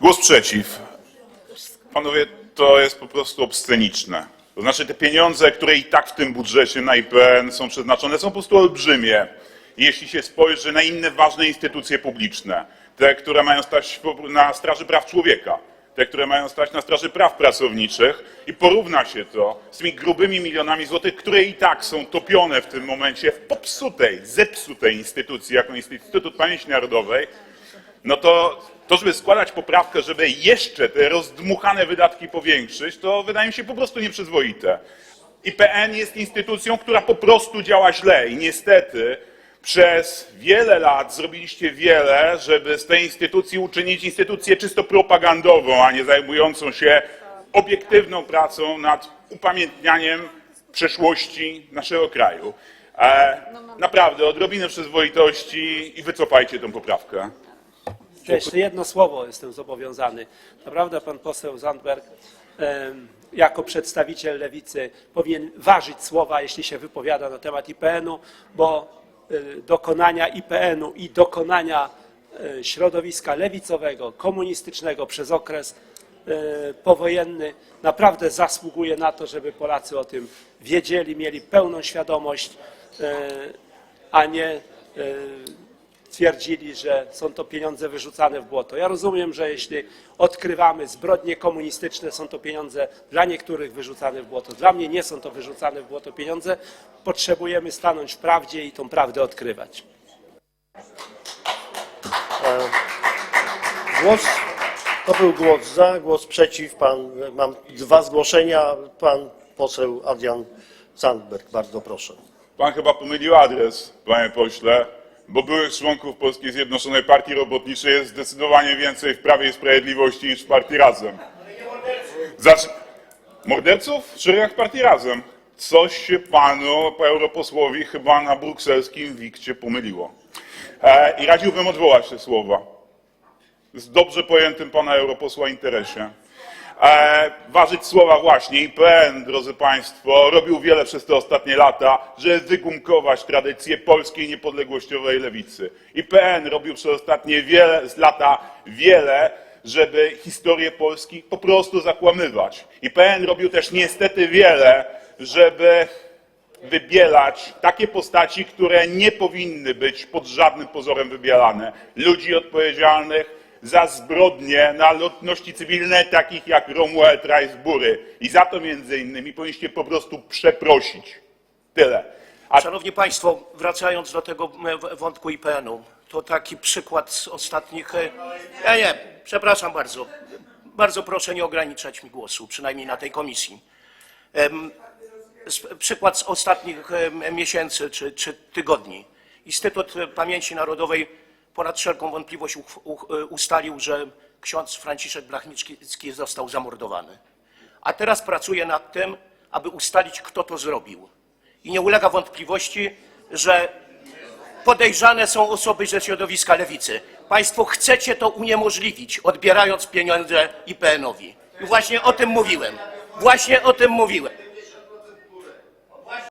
Głos przeciw. Panowie, to jest po prostu obsceniczne. To znaczy te pieniądze, które i tak w tym budżecie na IPN są przeznaczone, są po prostu olbrzymie. Jeśli się spojrzy na inne ważne instytucje publiczne, te, które mają stać na straży praw człowieka, te, które mają stać na straży praw pracowniczych i porówna się to z tymi grubymi milionami złotych, które i tak są topione w tym momencie w popsutej, zepsutej instytucji, jaką jest Instytut Pamięci Narodowej, no to, to żeby składać poprawkę, żeby jeszcze te rozdmuchane wydatki powiększyć, to wydaje mi się po prostu nieprzyzwoite. IPN jest instytucją, która po prostu działa źle i niestety przez wiele lat zrobiliście wiele, żeby z tej instytucji uczynić instytucję czysto propagandową, a nie zajmującą się obiektywną pracą nad upamiętnianiem przeszłości naszego kraju. E, naprawdę, odrobinę przyzwoitości i wycofajcie tę poprawkę. Jeszcze jedno słowo jestem zobowiązany. Naprawdę pan poseł Zandberg jako przedstawiciel lewicy powinien ważyć słowa, jeśli się wypowiada na temat IPN-u, bo y, dokonania IPN-u i dokonania y, środowiska lewicowego, komunistycznego przez okres y, powojenny naprawdę zasługuje na to, żeby Polacy o tym wiedzieli, mieli pełną świadomość, a nie twierdzili, że są to pieniądze wyrzucane w błoto. Ja rozumiem, że jeśli odkrywamy zbrodnie komunistyczne, są to pieniądze dla niektórych wyrzucane w błoto. Dla mnie nie są to wyrzucane w błoto pieniądze. Potrzebujemy stanąć w prawdzie i tą prawdę odkrywać. Głos, to był głos za, głos przeciw. Pan, mam dwa zgłoszenia. Pan poseł Adrian Sandberg, bardzo proszę. Pan chyba pomylił adres, panie pośle, bo byłych członków Polskiej Zjednoczonej Partii Robotniczej jest zdecydowanie więcej w Prawie i Sprawiedliwości niż w Partii Razem. Zacz... Morderców w szeregach Partii Razem. Coś się panu, europosłowi, chyba na brukselskim wikcie pomyliło. E, I radziłbym odwołać te słowa. Z dobrze pojętym pana europosła interesie. E, ważyć słowa właśnie. IPN, drodzy Państwo, robił wiele przez te ostatnie lata, żeby wygumkować tradycję polskiej niepodległościowej lewicy. IPN robił przez ostatnie wiele, lata wiele, żeby historię Polski po prostu zakłamywać. IPN robił też niestety wiele, żeby wybielać takie postaci, które nie powinny być pod żadnym pozorem wybielane. Ludzi odpowiedzialnych za zbrodnie na ludności cywilnej, takich jak Romuald Reisbury. I za to między innymi powinniście po prostu przeprosić. Tyle. A Szanowni Państwo, wracając do tego e, wątku IPN-u, to taki przykład z ostatnich. e, Nie, nie, przepraszam bardzo. Bardzo proszę nie ograniczać mi głosu, przynajmniej na tej komisji. Przykład z ostatnich miesięcy czy, czy tygodni. Instytut Pamięci Narodowej ponad wszelką wątpliwość e, ustalił, że ksiądz Franciszek Blachnicki został zamordowany. A teraz pracuje nad tym, aby ustalić, kto to zrobił. I nie ulega wątpliwości, że podejrzane są osoby ze środowiska lewicy. Państwo chcecie to uniemożliwić, odbierając pieniądze IPN-owi. I właśnie o tym mówiłem. Właśnie o tym mówiłem.